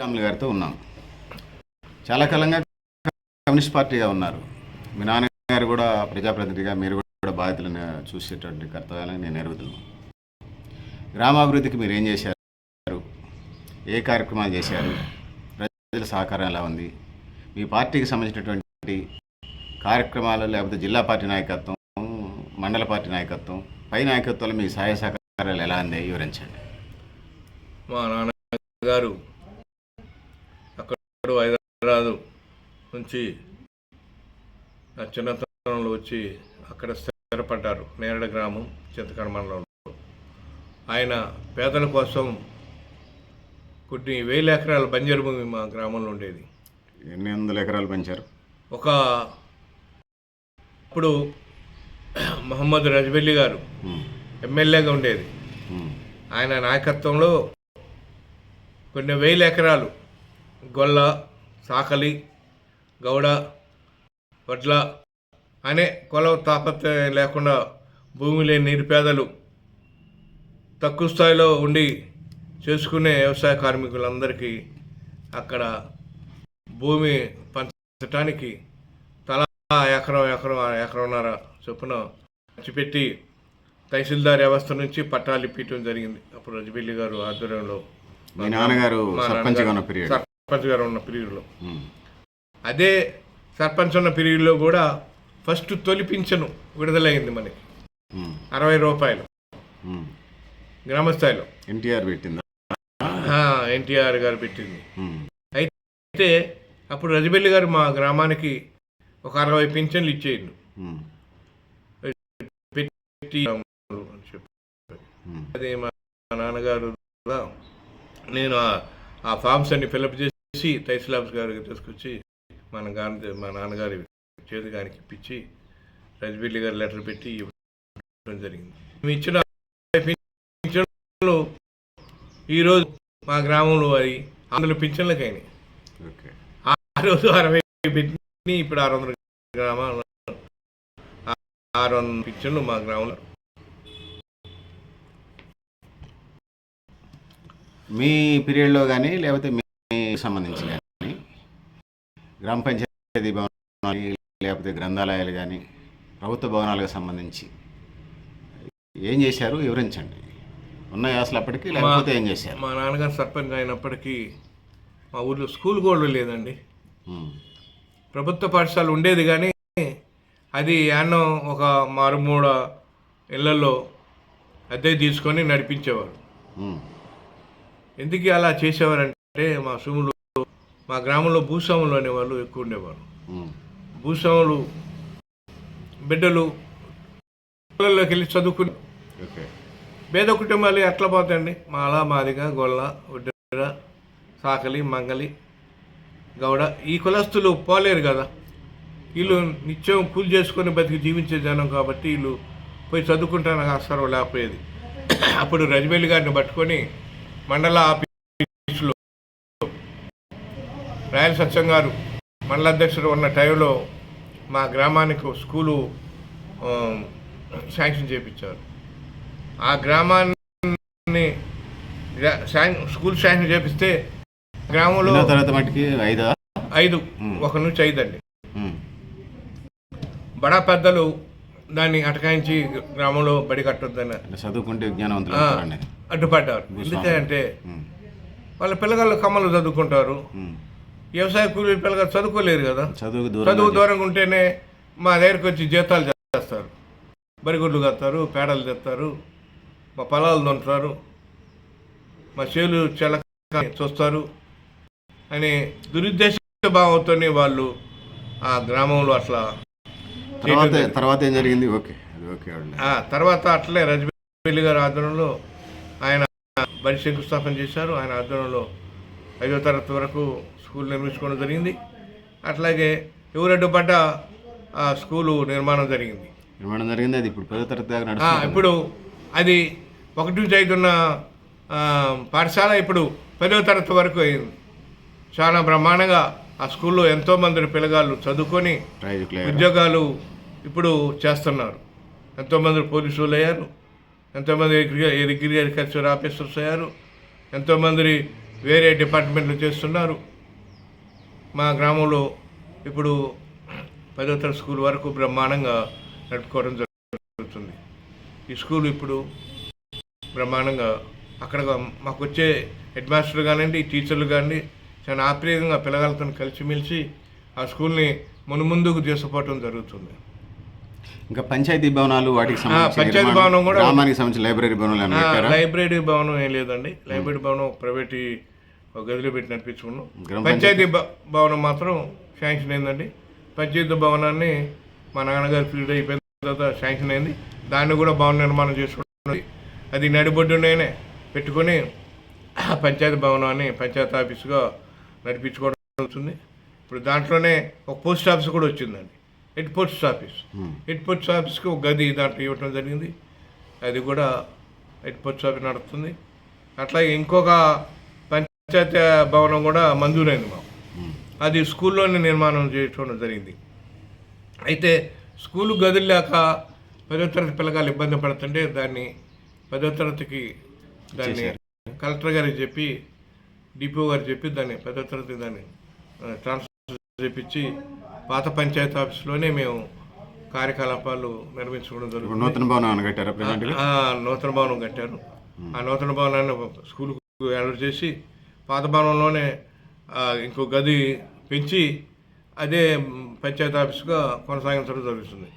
శ్రీరాములు గారితో ఉన్నాం. చాలా కాలంగా కమ్యూనిస్ట్ పార్టీగా ఉన్నారు. మీ నాన్నగారు కూడా ప్రజాప్రతినిధిగా మీరు కూడా బాధ్యతలను చూసేటువంటి కర్తవ్యాలను నేను ఎరుగుతున్నాను గ్రామాభివృద్ధికి మీరు ఏం చేశారు? ఏ కార్యక్రమాలు చేశారు? ప్రజల సహకారం ఎలా ఉంది? మీ పార్టీకి సంబంధించినటువంటి కార్యక్రమాలు లేకపోతే జిల్లా పార్టీ నాయకత్వం మండల పార్టీ నాయకత్వం పై నాయకత్వాలు మీ సహాయ సహకారాలు ఎలా అందాయి? వివరించండి. మా నాన్నగారు అక్కడ హైదరాబాదు నుంచి నా చిన్నతనంలో వచ్చి అక్కడ స్థిరపడ్డారు. నేరడ గ్రామం చింతకడ మండలంలో. ఆయన పేదల కోసం కొన్ని వేల ఎకరాల బంజరు భూమి మా గ్రామంలో ఉండేది. ఎన్ని వందల ఎకరాలు పెంచారు ఒక ఇప్పుడు మహమ్మద్ రజబెల్లి గారు ఎమ్మెల్యేగా ఉండేది. ఆయన నాయకత్వంలో కొన్ని వేల ఎకరాలు గొల్ల సాకలి గౌడ వడ్ల అనే కొలవ తాపత్రయం లేకుండా భూమి లేని నిరుపేదలు తక్కువ స్థాయిలో ఉండి చేసుకునే వ్యవసాయ కార్మికులందరికీ అక్కడ భూమి పంచటానికి తలా ఎకరం ఎకరం ఎకరంన్నర చొప్పున పెట్టి తహసీల్దార్ వ్యవస్థ నుంచి పట్టాలు ఇప్పించడం జరిగింది. అప్పుడు రజబెల్లి గారు ఆధ్వర్యంలో మీ నాన్నగారు సర్పంచ్ గారు ఉన్న పీరియడ్లో. అదే సర్పంచ్ ఉన్న పీరియడ్లో కూడా ఫస్ట్ తొలి పింఛను విడుదలైంది మనకి. అరవై రూపాయలు. గ్రామస్థాయిలో. ఎన్టీఆర్ పెట్టిందా? ఎన్టీఆర్ గారు పెట్టింది. అయితే అప్పుడు రజబెల్లి గారు మా గ్రామానికి ఒక అరవై పింఛన్లు ఇచ్చేయండి. పెట్టి అని చెప్పి ఉమ్, అదే మా నాన్నగారు నేను ఆ- ఆ ఫామ్స్ అన్ని ఫిలప్ చేసి తైస్లాబ్స్ గారికి తీసుకొచ్చి మన గారి మా నాన్నగారి చేతి గారికి ఇప్పించి రజబిల్లి గారి లెటర్ పెట్టి ఇవ్వడం జరిగింది. మేము ఇచ్చిన ఈరోజు మా గ్రామంలో అది అందులో పింఛన్లకైనాయి ఓకే. ఆ రోజు అరవై పెట్టి ఇప్పుడు ఆరు వందల గ్రామాలు ఆరు వందల పింఛన్లు మా గ్రామంలో. మీ పీరియడ్లో కానీ లేకపోతే సంబంధించి కానీ గ్రామ పంచాయతీ భవనాలు లేకపోతే గ్రంథాలయాలు కానీ ప్రభుత్వ భవనాలకు సంబంధించి ఏం చేశారు? వివరించండి. ఉన్నాయి అసలు అప్పటికి? లేకపోతే ఏం చేశారు? మా నాన్నగారు సర్పంచ్ అయినప్పటికీ మా ఊర్లో స్కూల్ కూడా లేదండి. ప్రభుత్వ పాఠశాల ఉండేది కానీ అది యాన్నో ఒక మారుమూడ ఇళ్ళలో అద్దె తీసుకొని నడిపించేవారు. ఎందుకు అలా చేసేవారంటే మా సుములు మా గ్రామంలో భూస్వాములు అనేవాళ్ళు ఎక్కువ ఉండేవారు. భూస్వాములు బిడ్డలు పిల్లల్లోకి వెళ్ళి చదువుకుని పేద కుటుంబాలు ఎట్లా పోతాయండి. మాల మాదిగ గొల్ల ఉడ్డెర సాకలి మంగలి గౌడ ఈ కులస్తులు పోలేరు కదా. వీళ్ళు నిత్యం కూలి చేసుకొని బతికి జీవించే జనం కాబట్టి వీళ్ళు పోయి చదువుకుంటానికి ఆస్కారం లేకపోయేది. అప్పుడు రజబెల్లి గారిని పట్టుకొని మండల ఆఫీసులో రాయల సత్యం గారు మండల అధ్యక్షుడు ఉన్న టైంలో మా గ్రామానికి స్కూలు శాంక్షన్ చేయించారు ఆ గ్రామాన్ని స్కూల్ శాంక్షన్ చేపిస్తే గ్రామంలో ఐదా? ఐదు. ఒక నుంచి ఐదు అండి బడా పెద్దలు దాన్ని అటకాయించి గ్రామంలో బడి కట్టొద్దని చదువుకుంటే విజ్ఞానవంతులు అడ్డుపడ్డారు. ఎందుకంటే వాళ్ళ పిల్లగాళ్ళు కమ్మలు చదువుకుంటారు. వ్యవసాయ కూలీ పిల్లగారు చదువుకోలేరు కదా. చదువుకు దూరం చదువు దూరంగా ఉంటేనే మా దగ్గరికి వచ్చి జీతాలు చేస్తారు. బరిగుడ్లు కడతారు పేడలు తెస్తారు మా పొలాలు దున్నుతారు మా చేలు చెలక చూస్తారు అనే దురుద్దేశ భావంతోనే వాళ్ళు ఆ గ్రామంలో అట్లా తర్వాత ఏం జరిగింది? ఓకే తర్వాత అట్లే రజబెల్లి గారి ఆధ్వర్యంలో ఆయన బడి శంకుస్థాపన చేశారు. ఆయన ఆధ్వర్యంలో ఐదో తరగతి వరకు స్కూల్ నిర్మించుకోవడం జరిగింది. అట్లాగే ఎవరడ్డుపడ్డ ఆ స్కూలు నిర్మాణం జరిగింది. నిర్మాణం జరిగింది. అది ఇప్పుడు పదో తరగతి దాకా ఇప్పుడు అది ఒకటి ఆ, పాఠశాల ఇప్పుడు పదో తరగతి వరకు అయింది. చాలా బ్రహ్మాండంగా ఆ స్కూల్లో ఎంతోమంది పిల్లగాళ్ళు చదువుకొని ఉద్యోగాలు ఇప్పుడు చేస్తున్నారు. ఎంతోమంది పోలీసులు అయ్యారు. ఎంతోమంది అగ్రి అగ్రికల్చర్ ఆఫీసర్స్ అయ్యారు. ఎంతోమంది వేరే డిపార్ట్మెంట్లు చేస్తున్నారు. మా గ్రామంలో ఇప్పుడు పదో తరగతి స్కూల్ వరకు బ్రహ్మాండంగా నడుపుకోవడం జరుగుతుంది. ఈ స్కూల్ ఇప్పుడు బ్రహ్మాండంగా అక్కడ మాకు వచ్చే హెడ్ మాస్టర్ కానివ్వండి టీచర్లు కానివ్వండి చాలా ఆప్యాయంగా పిల్లగాలతో కలిసిమెలిసి ఆ స్కూల్ని మునుముందుకు తీసుకుపోవటం జరుగుతుంది. ఇంకా పంచాయతీ భవనాలు వాటికి పంచాయతీ భవనం కూడా- గ్రామానికి సంబంధించి లైబ్రరీ పెట్టారా? లైబ్రరీ భవనం ఏం లేదండి. లైబ్రరీ భవనం ప్రైవేట్ ఒక గదిలో పెట్టి నడిపించుకున్నాం. పంచాయతీ భవనం మాత్రం శాంక్షన్ అయిందండి. పంచాయతీ భవనాన్ని మా నాన్నగారు ఫీల్డ్ అయిపోయిన తర్వాత శాంక్షన్ అయింది. దాన్ని కూడా భవన నిర్మాణం చేసుకున్నది అది నడిబొడ్డునే పెట్టుకొని పంచాయతీ భవనాన్ని పంచాయతీ ఆఫీస్గా నడిపించుకోవడం అవుతుంది ఇప్పుడు దాంట్లోనే ఒక పోస్ట్ ఆఫీస్ కూడా వచ్చిందండి. Head post office. Head post ఆఫీస్కి ఒక గది దాంట్లో ఇవ్వటం జరిగింది. అది కూడా హెడ్ పోస్ట్ ఆఫీస్ నడుస్తుంది అట్లాగే ఇంకొక పంచాయతీ భవనం కూడా మంజూరైంది మాకు. అది స్కూల్లోనే నిర్మాణం చేయడం జరిగింది. అయితే స్కూల్ గదులు లేక పదో తరగతి పిల్లగాలు ఇబ్బంది పడుతుంటే దాన్ని పదో తరగతికి దాన్ని కలెక్టర్ గారికి చెప్పి డిపో గారు చెప్పి దాన్ని పదో తరగతి దాన్ని ట్రాన్స్ఫర్ చేపించి పాత పంచాయతీ ఆఫీస్లోనే మేము కార్యకలాపాలు నిర్వహించుకోవడం ఇప్పుడు జరుగుతుంది. నూతన భవనం కట్టారా నూతన భవనం కట్టారు. ఆ నూతన భవనాన్ని స్కూల్కు అలర్ట్ చేసి పాత భవనంలోనే ఇంకో గది పెంచి అదే పంచాయతీ ఆఫీస్గా కొనసాగించడం జరుగుతుంది.